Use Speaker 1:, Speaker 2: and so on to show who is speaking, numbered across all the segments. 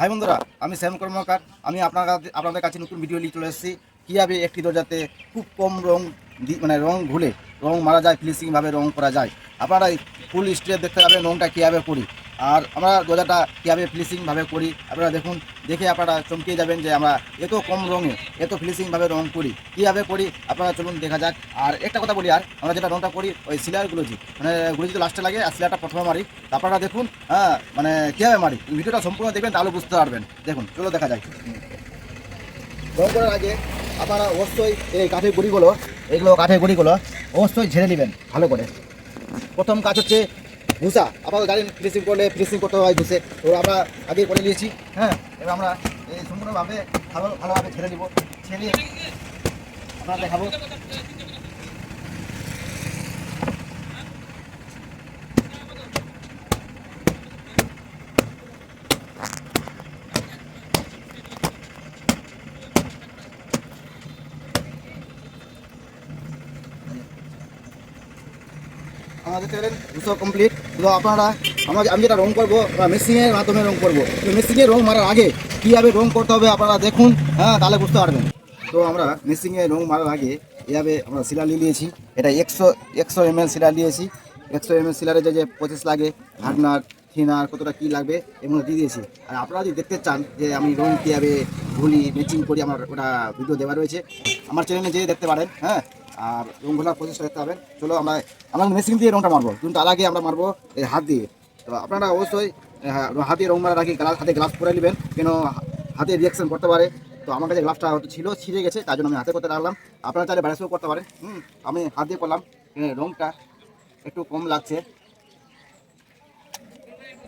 Speaker 1: High বন্ধুরা, আমি শ্যাম কর্মকার। আমি আপনার আপনাদের কাছে নতুন ভিডিও নিয়ে চলে এসেছি। কীভাবে একটি দরজাতে খুব কম রং মানে রং ঘুলে রং মারা যায় ফিনিশিংভাবে রং করা যায়। আপনারা ফুল স্টেপ দেখতে পাবেন রংটা কীভাবে করি। আর আমরা দরজাটা কীভাবে ফিনিশিংভাবে করি, আপনারা দেখুন, দেখে আপনারা চমকে যাবেন যে আমরা এত কম রঙে এত ফিনিশিংভাবে রং করি। কীভাবে করি, আপনারা চলুন দেখা যাক। আর একটা কথা বলি আর, আমরা যেটা রংটা করি, ওই সিলার গুলোজি। মানে গুলোজি তো লাস্টে লাগে, আর সিলারটা প্রথমে মারি। আপনারা দেখুন হ্যাঁ মানে কীভাবে মারি। ভিডিওটা সম্পূর্ণ দেখবেন, তাহলে বুঝতে পারবেন। দেখুন, চলো দেখা যায় রং করার আগে আপনারা অবশ্যই এই কাঠের গুঁড়িগুলো, এগুলো কাঠের গুঁড়িগুলো অবশ্যই ঝেড়ে নেবেন, ভালো করে। প্রথম কাজ হচ্ছে ভুসা আমাদের জানেন ফিনিশিং করলে ফিনিশিং করতে হয় ঘুষে তো আমরা আগে করে নিয়েছি হ্যাঁ? এবার আমরা এই সম্পূর্ণভাবে ভালো ভালোভাবে ছেড়ে নিব ছেড়ে আমরা দেখাবো। আমাদের চ্যানেল দুশো কমপ্লিট তো আপনারা আমার আমি যেটা রং করব মেশিনের মাধ্যমে রং করব। তো মেশিনে রং মারার আগে কীভাবে রং করতে হবে আপনারা দেখুন হ্যাঁ তাহলে বুঝতে পারবেন। তো আমরা মেশিনে রং মারার আগে এভাবে আমরা শিলা নিয়ে নিয়েছি। এটা একশো একশো এম এল শিলা নিয়েছি। একশো এম এল শিলারে যে যে প্রসেস লাগে, ঢাকনার, থিনার, কতটা কী লাগবে, এগুলো দিয়ে দিয়েছি। আর আপনারা যদি দেখতে চান যে আমি রং কীভাবে ভুলি ম্যাচিং করি, আমার ওটা ভিডিও দেওয়া রয়েছে। আমার চ্যানেলে যেয়ে দেখতে পারেন হ্যাঁ। আর রংগুলা প্রচেষ্টা দেখতে হবে চলো আমরা আমরা মেশিন দিয়ে রংটা মারবো। কিন্তু তার আগে আমরা মারবো এই হাত দিয়ে। তো আপনারা অবশ্যই হাতে রং মারার আগে গ্লাস হাতে গ্লাস পরে নেবেন। কেন হাতে রিয়াকশন করতে পারে। তো আমার কাছে গ্লাসটা হয়তো ছিল, ছিঁড়ে গেছে, তার জন্য আমি হাতে করতে রাখলাম। আপনারা চাইলে ব্যারেসও করতে পারেন। হুম, আমি হাত দিয়ে করলাম। রংটা একটু কম লাগছে।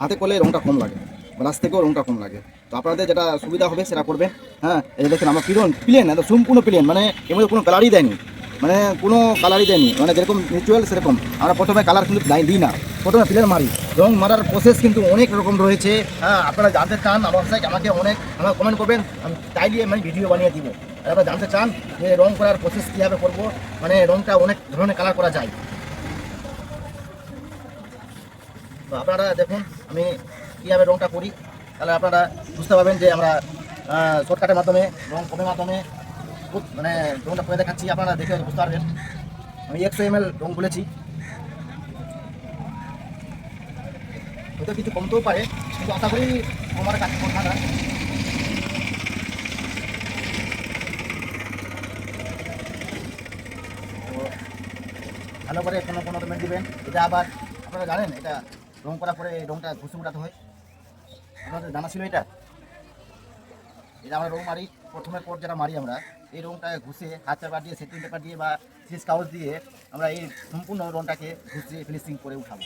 Speaker 1: হাতে করলে রংটা কম লাগে। গ্লাস থেকেও রংটা কম লাগে। তো আপনাদের যেটা সুবিধা হবে সেটা করবেন। হ্যাঁ এই দেখুন, আমার পিলন প্লেন একদম সম্পূর্ণ প্লেন মানে মধ্যে কোনো কালারই দেয়নি। মানে কোনো কালারই দেয়নি। মানে যেরকম মিউচুয়াল সেরকম। আমরা প্রথমে কালার কিন্তু দিই না। প্রথমে প্লেন মারি। রং মারার প্রসেস কিন্তু অনেক রকম রয়েছে। হ্যাঁ আপনারা জানতে চান, আমার অবশ্যই আমাকে অনেক আমার কমেন্ট করবেন। আমি তাই দিয়ে আমি ভিডিও বানিয়ে দিব। আর আপনারা জানতে চান যে রং করার প্রসেস কীভাবে করব? মানে রংটা অনেক ধরনের কালার করা যায়। তো আপনারা দেখুন, আমি কীভাবে রংটা করি। তাহলে আপনারা বুঝতে পারবেন যে আমরা শর্টকাটের মাধ্যমে, রং কমের মাধ্যমে মানে রংটা করে দেখাচ্ছি, আপনারা দেখে বুঝতে পারবেন। আমি একশো এম এল রং বলেছি। হয়তো কিছু কমতেও পারে, কিন্তু আশা করি আমার কাছে কথা না। ভালো করে কোনো কোনো পেমেন্ট দিবেন। এটা আবার, আপনারা জানেন, এটা রং করার পরে রংটা ঘুষে উঠাতে হয়। আপনাদের জানা ছিল এটা? এটা আমরা রং মারি প্রথমের পর যেটা মারি আমরা এই রংটা ঘুষে হাত পেপার দিয়ে সেটিং পেপার দিয়ে বা সিরিজ কাগজ দিয়ে আমরা এই সম্পূর্ণ রংটাকে ঘুষে, ফিনিশিং করে উঠাবো।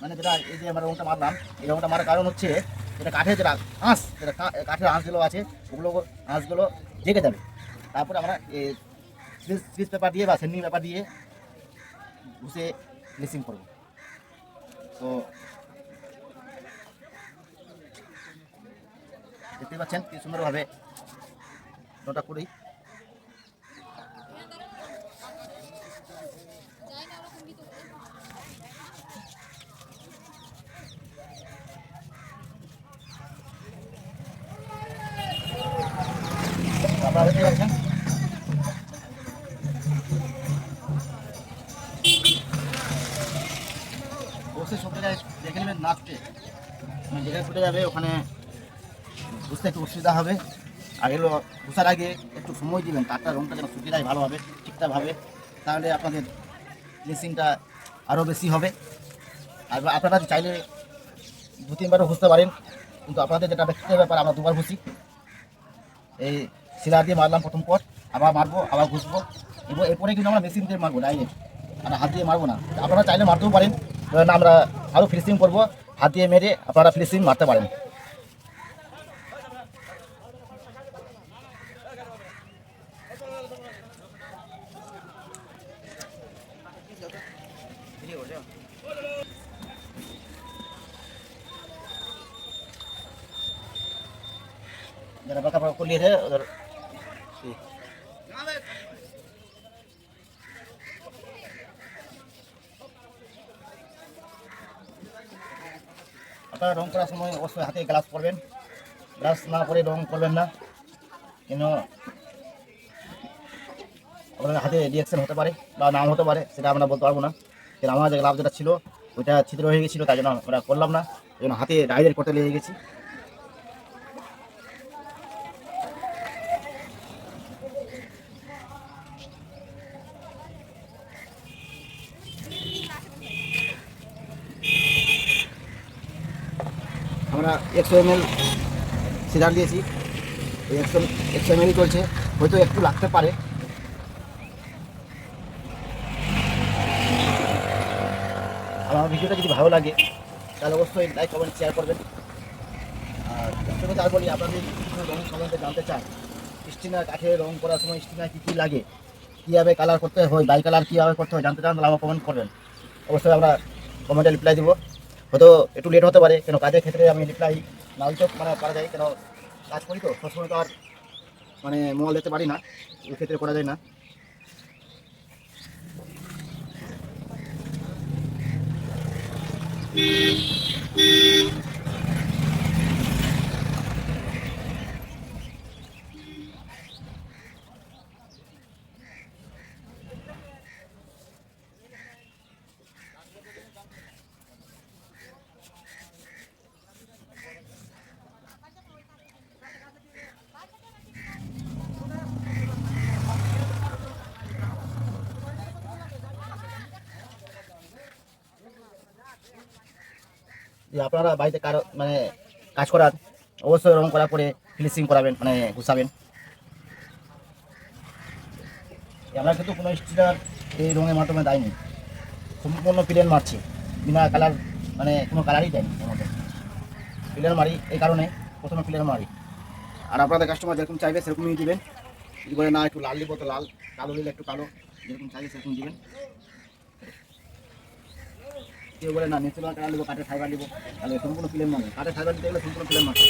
Speaker 1: মানে যেটা, এই যে আমরা রংটা মারলাম, এই রংটা মারার কারণ হচ্ছে এটা কাঠের যেটা আঁশ, যেটা কা- কাঠের আঁশগুলো আছে, ওগুলো আঁশগুলো জেগে যাবে। তারপরে আমরা এই সিরিজ পেপার দিয়ে বা সেন্ডিং পেপার দিয়ে ঘুষে, ফিনিশিং করব। তো দেখতে পাচ্ছেন কি সুন্দরভাবে ওটা করি আপনারা দেখতে অবশ্যই সব জায়গায় দেখে নেবেন নাচতে। মানে যেখানে ফুটে যাবে ওখানে বুঝতে একটু অসুবিধা হবে। আর এগুলো ঘুষার আগে একটু সময় দিবেন, তারটা রংটা যেন শুকিয়ে যায় ভালোভাবে ঠিকঠাকভাবে তাহলে আপনাদের ফিনিশিংটা আরও বেশি হবে। আর আপনারা চাইলে দু তিনবারও ঘুষতে পারেন। কিন্তু আপনাদের যেটা ব্যক্তিগত ব্যাপার, আমরা দুবার ঘুষি এই শিলা দিয়ে মারলাম প্রথম পর আবার মারবো, আবার ঘুষবো। এবং এরপরে কিন্তু আমরা মেশিন দিয়ে মারবো ডাইরেক্ট আমরা হাত দিয়ে মারবো না। আপনারা চাইলে মারতেও পারেন। না আমরা আরও ফিনিশিং করব, হাত দিয়ে মেরে আপনারা ফিনিশিং মারতে পারেন। যারা বাঁকা বাঁকা করে নিয়েছে ওদের আপনারা রং করার সময় অবশ্যই হাতে গ্লাস করবেন গ্লাস না করে রং করবেন না। কেন? আপনাদের হাতে রিয়াকশন হতে পারে বা নাম হতে পারে, সেটা আমরা বলতে পারব না। কেন আমার যে গ্লাভ যেটা ছিল, ওইটা ছিদ্র হয়ে গেছিল, তাই জন্য আমরা করলাম না। ওই জন্য হাতে ডাইরেক্ট করতে লেগে গেছি। একশো এম এল সিজার দিয়েছি একশো একশো এম এলই চলছে। হয়তো একটু লাগতে পারে। আমার ভিডিওটা যদি ভালো লাগে, তাহলে অবশ্যই লাইক কমেন্ট শেয়ার করবেন। আর তবে তার বলি, আপনাদের কোনো রং সম্বন্ধে জানতে চান, স্টিনার কাঠে রং করার সময় স্টিনার কী কী লাগে, কীভাবে কালার করতে হয় বাই কালার কীভাবে করতে হয়, জানতে চান তাহলে আমার কমেন্ট করবেন। অবশ্যই আমরা কমেন্টে রিপ্লাই দেবো। হয়তো একটু লেট হতে পারে। কেন কাজের ক্ষেত্রে আমি রিপ্লাই না চোখ মানে করা যায়। কেন কাজ করি তো? সবসময় তো আর মানে মোবাইল দিতে পারি না। ওই ক্ষেত্রে করা যায় না। যে আপনারা বাড়িতে কারও মানে কাজ করার, অবশ্যই রং করার পরে ফিনিশিং করাবেন মানে ঘুষাবেন আমরা কিন্তু কোনো স্টিকার এই রঙের মাধ্যমে দেয়নি। সম্পূর্ণ প্লেন মারছি বিনা কালার মানে কোনো কালারই দেয়নি প্লেন মারি এই কারণে প্রথমে প্লেন মারি আর আপনাদের কাস্টমার যেরকম চাইবে সেরকমই দেবেন। যদি বলে, না, একটু লাল দিব তো লাল, কালো দিলে একটু কালো। যেরকম চাইবে সেরকম দিবেন। কেউ বলে না নেচুরাল কালার নেব কাঠে ফাইবার নেব তাহলে সম্পূর্ণ ফিল্ম মানে কাঠে ফাইবার নিতে গেলে সম্পূর্ণ ফিল্ম মানে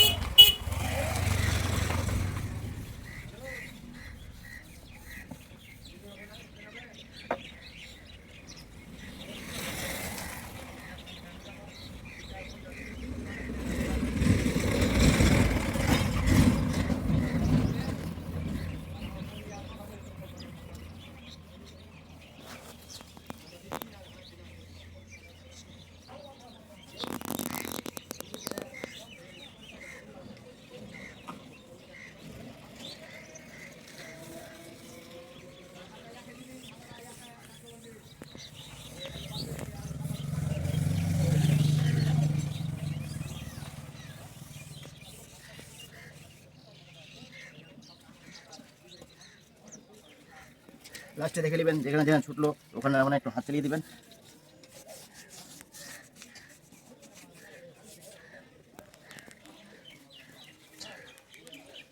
Speaker 1: লাস্টে দেখে নেবেন, যেখানে যেখানে ছুটলো, ওখানে মানে একটু হাত চালিয়ে দিবেন।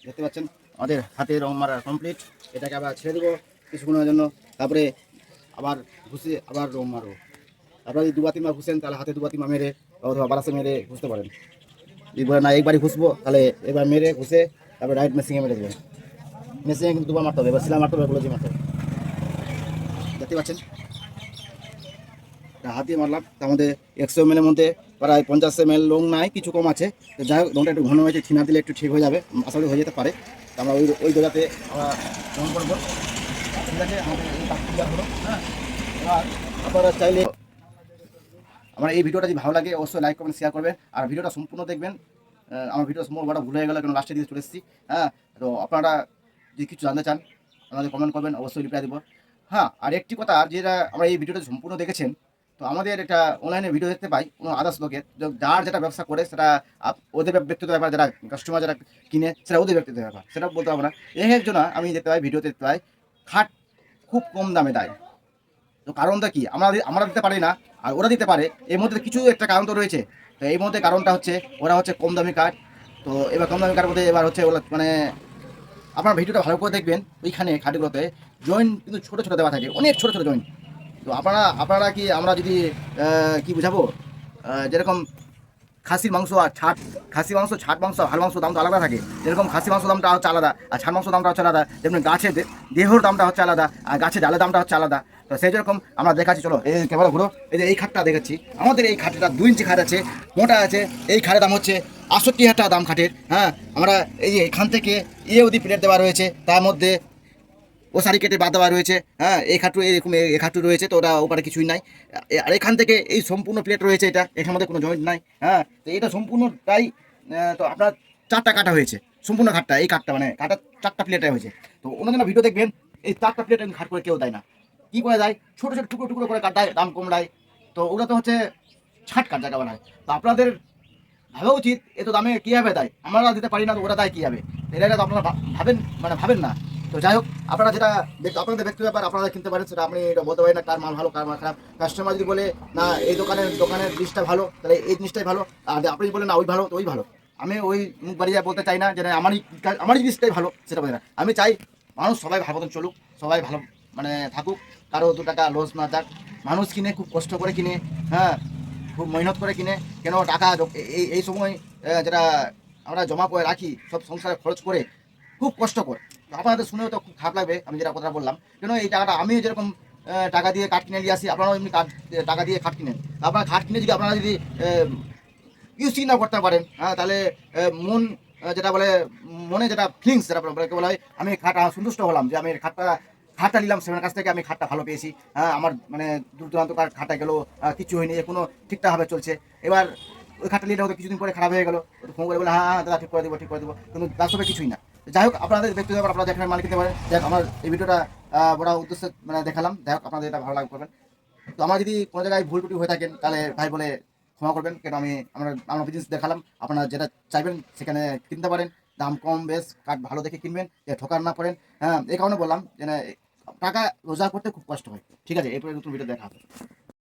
Speaker 1: দেখতে পাচ্ছেন, আমাদের হাতে রং মারা কমপ্লিট এটাকে আবার ছেড়ে দেবো কিছুক্ষণের জন্য, তারপরে আবার ঘুষে, আবার রং মারবো। আপনারা যদি দুবাতি মা ঘুষেন, তাহলে হাতে দুবাতি মা মেরে অথবা বারাসে মেরে ঘুষতে পারেন। যদি বলে না, একবারই ঘুষবো, তাহলে এবার মেরে ঘুষে তারপরে রাইট মেশিনে মেরে দেবেন। মেশিনে কিন্তু দুবার মারতে হবে, এবার সিলা মারতে হবে বলেছি মারতে হবে। দেখতে পাচ্ছেন। হাত মারলাম। তার মধ্যে একশো এম এর মধ্যে প্রায় পঞ্চাশ এম এল লং নাই, কিছু কম আছে। তো যাই হোক রংটা একটু ঘন হয়েছে ঠিনা দিলে একটু ঠিক হয়ে যাবে। আশা হয়ে যেতে পারে। তো আমরা ওই ওই জায়গাতে আমরা রং ঠিক আছে হ্যাঁ। আপনারা চাইলে আমার এই ভিডিওটা যদি ভালো লাগে, অবশ্যই লাইক করবেন শেয়ার করবেন। আর ভিডিওটা সম্পূর্ণ দেখবেন। আমার ভিডিও সম্পূর্ণ বড় ভুলে হয়ে গেল কেন লাস্টে দিয়ে চলে এসেছি। হ্যাঁ তো আপনারা যদি কিছু জানতে চান, আমাদের কমেন্ট করবেন, অবশ্যই রিপ্লাই দেবো। হ্যাঁ আর একটি কথা যেটা আমরা এই ভিডিওটা সম্পূর্ণ দেখেছেন, তো আমাদের এটা অনলাইনে ভিডিও দেখতে পাই, কোনো আদার্স লোকের যার যেটা ব্যবসা করে, সেটা ওদের ব্যক্তিগত ব্যাপার, যারা কাস্টমার যারা কিনে, সেটা ওদের ব্যক্তিগত ব্যাপার, সেটা বলতে পারব না। এই একজন আমি দেখতে পাই ভিডিওতে দেখতে পাই, খাট খুব কম দামে দেয়। তো কারণটা কি? আমরা আমরা দিতে পারি না, আর ওরা দিতে পারে। এর মধ্যে কিছু একটা কারণ তো রয়েছে। তো এই মধ্যে কারণটা হচ্ছে, ওরা হচ্ছে কম দামি কাঠ তো এবার কম দামি কাঠ মধ্যে এবার হচ্ছে ওরা মানে আপনার ভিডিওটা ভালো করে দেখবেন, ওইখানে খাটিগুলোতে জয়েন্ট কিন্তু ছোটো ছোটো দেওয়া থাকে, অনেক ছোটো ছোটো জয়েন্ট তো আপনারা আপনারা কি, আমরা যদি কি বুঝাবো? যেরকম খাসির মাংস আর ছাট খাসি মাংস, ছাট মাংস হাল মাংস দাম তো আলাদা থাকে। যেরকম খাসি মাংস দামটা হচ্ছে আলাদা, আর ছাট মাংস দামটা হচ্ছে আলাদা। যেমন গাছের দেহর দামটা হচ্ছে আলাদা, আর গাছের ডালের দামটা হচ্ছে আলাদা। তো সেই যেরকম আমরা দেখাচ্ছি, চলো, এই ক্যামেরা ঘুরো, এই যে এই খাটটা দেখাচ্ছি। আমাদের এই খাটটা দুই ইঞ্চি খাট আছে, মোটা আছে, এই খাটের দাম হচ্ছে আটষট্টি হাজার টাকা দাম খাটের হ্যাঁ? আমরা এই এখান থেকে ইয়ে অবধি প্লেট দেওয়া রয়েছে, তার মধ্যে ও শাড়ি কেটে বাদ দেওয়া রয়েছে হ্যাঁ? এই খাটু এরকম এই খাটু রয়েছে, তো ওটা ওপারে কিছুই নাই। আর এখান থেকে এই সম্পূর্ণ প্লেট রয়েছে এটা এখান মধ্যে কোনো জয়েন্ট নাই হ্যাঁ? তো এটা সম্পূর্ণটাই তো আপনার চারটা কাটা হয়েছে, সম্পূর্ণ খাটটা, এই কাঠটা মানে কাটা চারটা প্লেটে হয়েছে। তো অন্যদিন ভিডিও দেখবেন, এই চারটা প্লেট খাট করে কেউ দেয় না। কি করে দেয়? ছোটো ছোটো টুকরো টুকরো করে কাটায়, দাম কমড়ায়। তো ওগুলো তো হচ্ছে ছাট কাট জায়গা বানায়। তো আপনাদের ভাবা উচিত এত দামে কীভাবে দেয়? আমরা দিতে পারি না, তো ওরা দেয় কীভাবে? এটা তো আপনারা ভাবেন মানে ভাবেন না। তো যাই হোক, আপনারা যেটা দেখ- আপনাদের ব্যক্তি ব্যাপার আপনারা কিনতে পারেন, সেটা আপনি এটা বলতে পারেন না, কার মাল ভালো, কার মাল খারাপ। কাস্টমার যদি বলে, না, এই দোকানের দোকানের জিনিসটা ভালো, তাহলে এই জিনিসটাই ভালো। আর আপনি বলেন, না, ওই ভালো, তো ওই ভালো। আমি ওই মুখ বাড়িয়ে বলতে চাই না যে আমারই আমারই জিনিসটাই ভালো, সেটা বলি না। আমি চাই, মানুষ সবাই ভালো মতন চলুক, সবাই ভালো মানে থাকুক, কারও দু টাকা লস না যাক মানুষ কিনে, খুব কষ্ট করে কিনে হ্যাঁ খুব মেহনত করে কিনে, কেন টাকা এই এই সময় যেটা আমরা জমা করে রাখি, সব সংসারে খরচ করে, খুব কষ্টকর তো আপনাদের শুনেও তো খুব খারাপ লাগবে, আমি যেটা কথা বললাম। কেন এই টাকাটা আমি যেরকম টাকা দিয়ে কাঠ কিনে নিয়ে আসি, আপনারাও এমনি কাঠ টাকা দিয়ে খাট কিনেন। আপনারা খাট কিনে যদি আপনারা যদি ইউজ না করতে পারেন হ্যাঁ তাহলে মন যেটা বলে, মনে যেটা ফিলিংস যেটা বলে বলা হয়, আমি খাটা সন্তুষ্ট হলাম যে আমি খাটটা খাটটা নিলাম সেভেনের কাছ থেকে আমি খাটটা ভালো পেয়েছি। হ্যাঁ আমার মানে দূর দূরান্ত খাটা গেলো কিছু হয়নি কোনো ঠিকঠাকভাবে চলছে। এবার ওই খাটটা নিলে হয়তো কিছুদিন পরে খারাপ হয়ে গেলো। ফোন করে বলে হ্যাঁ হ্যাঁ দাদা, ঠিক করে দেবো, ঠিক করে দেবো। কিন্তু বাস্তবে কিছুই না। যাই হোক, আপনাদের দেখতে ব্যাপার আপনারা দেখেন মালিক কিনতে পারেন যাই আমার এই ভিডিওটা বড় উদ্দেশ্যে মানে দেখালাম। যাই হোক, আপনাদের এটা ভালো লাগবে, করবেন। তো আমার যদি কোনো জায়গায় ভুল টুটি হয়ে থাকেন তাহলে ভাই বলে ক্ষমা করবেন, কেন আমি, আমরা আমরা বিজনেস দেখালাম। আপনারা যেটা চাইবেন, সেখানে কিনতে পারেন। দাম কম, বেশ কাঠ ভালো দেখে কিনবেন ঠকার না পড়েন। হ্যাঁ এই কারণে বললাম যে টাকা রোজগার করতে খুব কষ্ট হয়। ঠিক আছে এরপরে নতুন ভিডিও দেখা হবে।